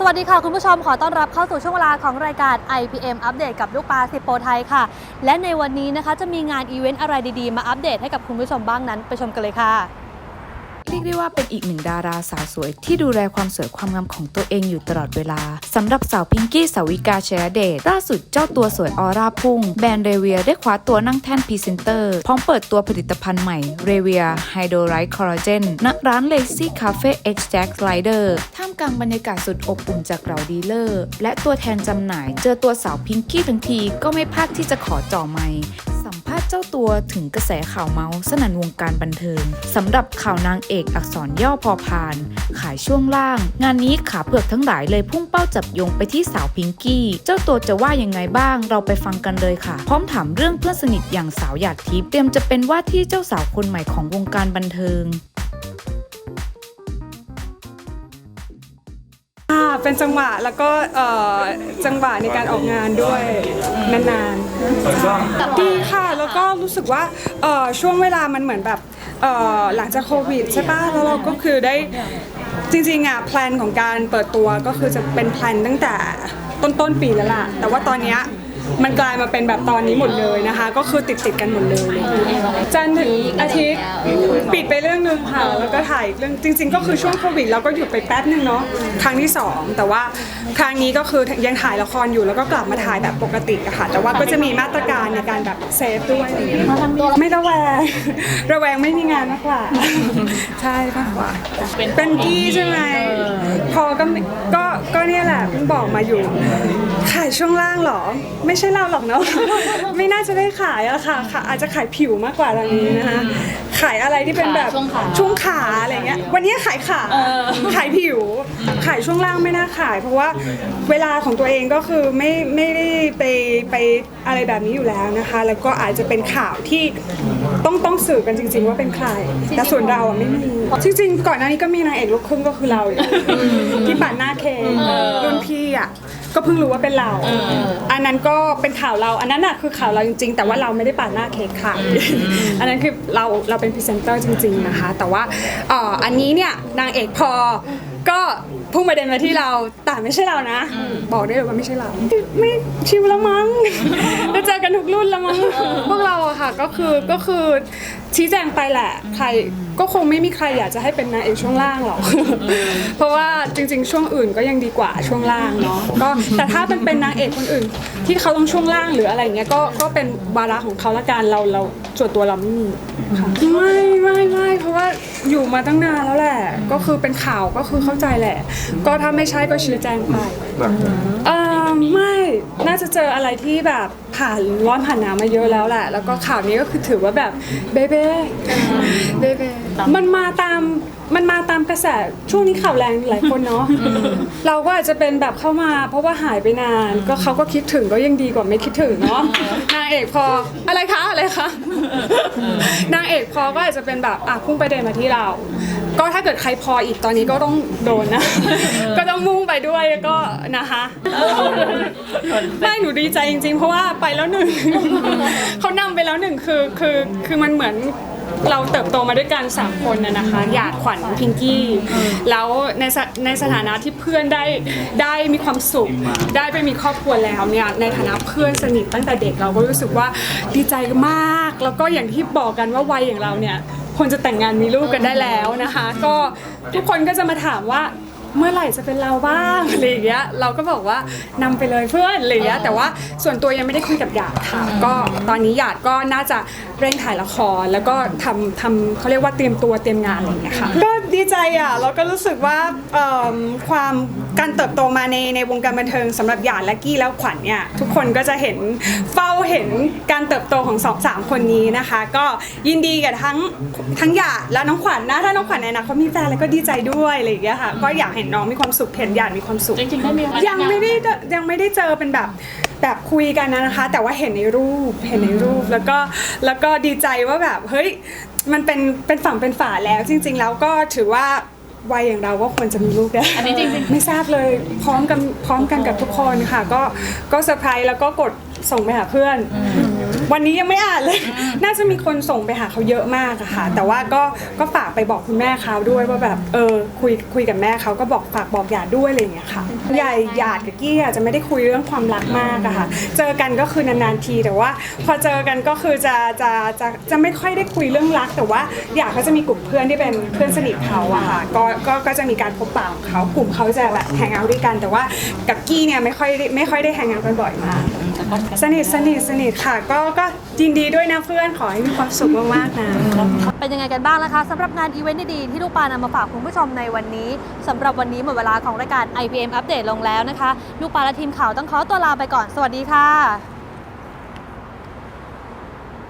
สวัสดีค่ะ คุณผู้ชมขอต้อนรับเข้าสู่ช่วงเวลาของรายการ IPM อัปเดตกับลูกปลาสิโปไทยค่ะ และในวันนี้นะคะจะมีงานอีเวนต์อะไรดีๆ มาอัปเดตให้กับคุณผู้ชมบ้างนั้นไปชมกันเลยค่ะ รียกได้ว่าเป็นอีกหนึ่งดาราสาวสวย ที่ดูแลความสวยความงามของตัวเองอยู่ตลอดเวลาสำหรับสาวพิงกี้สาวิกาเชยเดชล่าสุดเจ้าตัวสวยออร่าพุ่ง แบรนด์เรเวียได้คว้าตัวนั่งแท่นพรีเซนเตอร์ พร้อมเปิดตัวผลิตภัณฑ์ใหม่เรเวียไฮโดรไ t คอลลาเจนณร้านเลซี่คาเฟ่เอ็กซ์แจ็คไลเดอร์ท่ามกลางบรรยากาศสุดอบอุ่นจากเหล่าดีลเลอร์ และตัวแทนจำหน่าย เจอตัวสาวพิงกี้ทั้งทีก็ไม่พลาดที่จะขอจ่อไมค์ วถึงกระแสข่าวเมาส์สนั่นวงการบันเทิงสำหรับข่าวนางเอกอักษรย่อพอพาน ขายช่วงล่าง งานนี้ขาเผือกทั้งหลายเลยพุ่งเป้าจับโยงไปที่สาวพิงกี้ เจ้าตัวจะว่ายังไงบ้าง เราไปฟังกันเลยค่ะ พร้อมถามเรื่องเพื่อนสนิทอย่างสาวหยาดทิพย์เตรียมจะเป็นว่าที่เจ้าสาวคนใหม่ของวงการบันเทิง เป็นจังหวะแล้วก็เอ่อจังหวะในการออกงานด้วยนานๆดีค่ะแล้วก็รู้สึกว่าเอ่อช่วงเวลามันเหมือนแบบเอ่อหลังจากโควิดใช่ปะแล้วเราก็คือได้จริงๆอะแพลนของการเปิดตัวก็คือจะเป็นแพลนตั้งแต่ ต้นต้นๆปีแล้วล่ะ แต่ว่าตอนเนี้ยมันกลายมาเป็นแบบตอนนี้หมดเลยนะคะ ก็คือติดติดๆกันหมดเลย จันทร์ถึงอาทิตย์ปิดไปเรื่องหนึงค่ะ แล้วก็ถ่ายอีกเรื่องจริง ๆ ก็คือช่วงโควิดเราก็หยุดไปแป๊บนึงเนาะครั้งที่สองแต่ว่าครั้งนี้ก็คือยังถ่ายละครอยู่แล้วก็กลับมาถ่ายแบบปกติอะค่ะ แต่ว่าก็จะมีมาตรการในการแบบเซฟด้วยอะไรอย่างเงี้ยไม่ระแวง ระแวงไม่มีงานมากกว่า ใช่มากกว่าเป็นกี้ใช่ไหมพ อก็ไม่ก็ก็เนี่ยแหละเพิ่งบอกมาอยู่ ขายช่วงล่างเหรอ ไม่ใช่เราหรอกเนาะไม่น่าจะได้ขายอะค่ะค่ะ อาจจะขายผิวมากกว่าตอนนี้นะคะ ขายอะไรที่เป็นแบบช่วงขาอะไรเงี้ยวันนี้ขายขาขายผิว ขายช่วงล่างไม่น่าขาย เพราะว่าเวลาของตัวเองก็คือไม่ไม่ได้ไป ไปอะไรแบบนี้อยู่แล้วนะคะ แล้วก็อาจจะเป็นข่าวที่ต้องต้องสื่อกันจริง ๆ ว่าเป็นใคร แต่ส่วนเราอะไม่มี จริง ๆ ก่อนหน้านี้ก็มีนางเอกลูกครึ่งก็คือเราอยู่ที่ปัดหน้าเครุ่นพี่อะก็เพิ่งรู้ว่าเป็นเรา อันนั้นก็เป็นข่าวเรา อันนั้นน่ะคือข่าวเราจริง ๆ แต่ว่าเราไม่ได้ปาดหน้าเค้กขายอันนั้นคือเราเราเป็นพรีเซนเตอร์จริง ๆ นะคะ แต่ว่าเอ่ออันนี้เนี่ยนางเอกพอก็พุ่งประเด็นมาที่เราแต่ไม่ใช่เรานะ บอกได้เลยว่าไม่ใช่เรา ไม่ชิวแล้วมั้งจะเจอกันทุกรุ่นแล้วมั้งพวกเราอะค่ะก็คือก็คือชี้แจงไปแหละ ใครก็คงไม่มีใครอยากจะให้เป็นนางเอกช่วงล่างหรอกเพราะว่าจริง ๆ ช่วงอื่นก็ยังดีกว่าช่วงล่างเนาะก็แต่ถ้ามันเป็นนางเอกคนอื่น ที่เขาต้องช่วงล่างหรืออะไรเงี้ยก็ก็เป็นวาระของเขาละกันเราเราส่วนตัวเราไม่มีค่ะไม่ไม่ไม่เพราะว่าอยู่มาตั้งนานแล้วแหละ ก็คือเป็นข่าวก็คือเข้าใจแหละก็ถ้าไม่ใช่ก็ชี้แจงไปเออไม่น่าจะเจออะไรที่แบบผ่านร้อนผ่านหนาวมาเยอะแล้วแหละ แล้วก็ข่าวนี้ก็คือถือว่าแบบเบเบ้เบเบ้มันมาตามมันมาตามกระแสช่วงนี้ข่าวแรงหลายคนเนาะเราก็อาจจะเป็นแบบเข้ามา เพราะว่าหายไปนาน ก็เขาก็คิดถึงก็ยังดีกว่าไม่คิดถึงเนาะนางเอกพออะไรคะอะไรคะนางเอกพอก็อาจจะเป็นแบบอะพุ่งประเด็นมาที่เรา ก็ถ้าเกิดใครพออีกตอนนี้ก็ต้องโดนนะ ก็ต้องมุ่งไปด้วยก็นะคะไม่หนูดีใจจริง ๆ เพราะว่าไปแล้วหนึ่งเขานำไปแล้วหนึ่งคือคือคือมันเหมือนเราเติบโตมาด้วยกันสามคนนะนะคะ หยาดขวัญพิงกี้ แล้วในสถในสถานะที่เพื่อนได้ได้มีความสุข ได้ไปมีครอบครัวแล้วเนี่ยในฐานะเพื่อนสนิทตั้งแต่เด็กเราก็รู้สึกว่าดีใจมาก แล้วก็อย่างที่บอกกันว่าวัยอย่างเราเนี่ย ควรจะแต่งงานมีลูกกันได้แล้วนะคะ ก็ทุกคนก็จะมาถามว่าเมื่อไหร่จะเป็นเราบ้างอะไรอย่างเงี้ยเราก็บอกว่านำไปเลยเพื่อนอะไรอย่างเงี้ยแต่ว่าส่วนตัวยังไม่ได้คุยกับหยาดค่ะ ก็ตอนนี้หยาดก็น่าจะเร่งถ่ายละครแล้วก็ทำทำเขาเรียกว่าเตรียมตัวเตรียมงานอะไรอย่างเงี้ยค่ะก็ดีใจอะแล้วก็รู้สึกว่าเอิ่มความ การเติบโตมาในในวงการบันเทิงสำหรับหยาดและกี้แล้วขวัญเนี่ยทุกคนก็จะเห็นเฝ้าเห็นการเติบโตของสองสามคนนี้นะคะ ก็ยินดีกับทั้งทั้งหยาดและน้องขวัญนะถ้าน้องขวัญในอนาคตมีแฟนแล้วก็ดีใจด้วยอะไรอย่างเงี้ยค่ะก็อยากเห็นน้องมีความสุขเห็นหยาดมีความสุข จริงๆได้มียังไม่ได้ยังไม่ได้เจอเป็นแบบแบบคุยกันนะนะคะ แต่ว่าเห็นในรูปเห็นในรูปแล้วก็แล้วก็ดีใจว่าแบบเฮ้ยมันเป็นเป็นฝั่งเป็นฝาแล้วจริง ๆ แล้วก็ถือว่า วัยอย่างเราก็ควรจะมีลูกได้อันนี้จริงๆไม่ทราบเลยพร้อมกันพร้อมกันกับทุกคนค่ะ ก็ก็เซอร์ไพรส์แล้วก็กดส่งไปหาเพื่อน วันนี้ยังไม่อ่านเลย น่าจะมีคนส่งไปหาเขาเยอะมากอะค่ะ แต่ว่าก็ก็ฝากไปบอกคุณแม่เขาด้วยว่าแบบเออคุยคุยกับแม่เขาก็บอกฝากบอกหยาดด้วยอะไรอย่างเงี้ยค่ะใหญ่หยาดกับกี้อาจจะไม่ได้คุยเรื่องความรักมากอะค่ะ เจอกันก็คือนานๆทีแต่ว่า พอเจอกันก็คือจะจะจะจะไม่ค่อยได้คุยเรื่องรัก แต่ว่าหยาดเขาจะมีกลุ่มเพื่อนที่เป็นเพื่อนสนิทเขาอะค่ะก็ก็ก็จะมีการพบปะของเขากลุ่มเขาจะแบบแฮงเอาท์ด้วยกัน แต่ว่ากับกี้เนี่ยไม่ค่อยได้ไม่ค่อยได้แฮงเอาท์กันบ่อยมาก สนิทสนิทสนิทค่ะ ก็ก็ยินดีด้วยนะเพื่อนขอให้มีความสุขมากๆนะเป็นยังไงกันบ้างนะคะสำหรับงานอีเวนต์ดีๆที่ลูกปานำมาฝากคุณผู้ชมในวันนี้สำหรับวันนี้หมดเวลาของรายการ IPM อัปเดตลงแล้วนะคะ ลูกปาและทีมข่าวต้องขอตัวลาไปก่อนสวัสดีค่ะ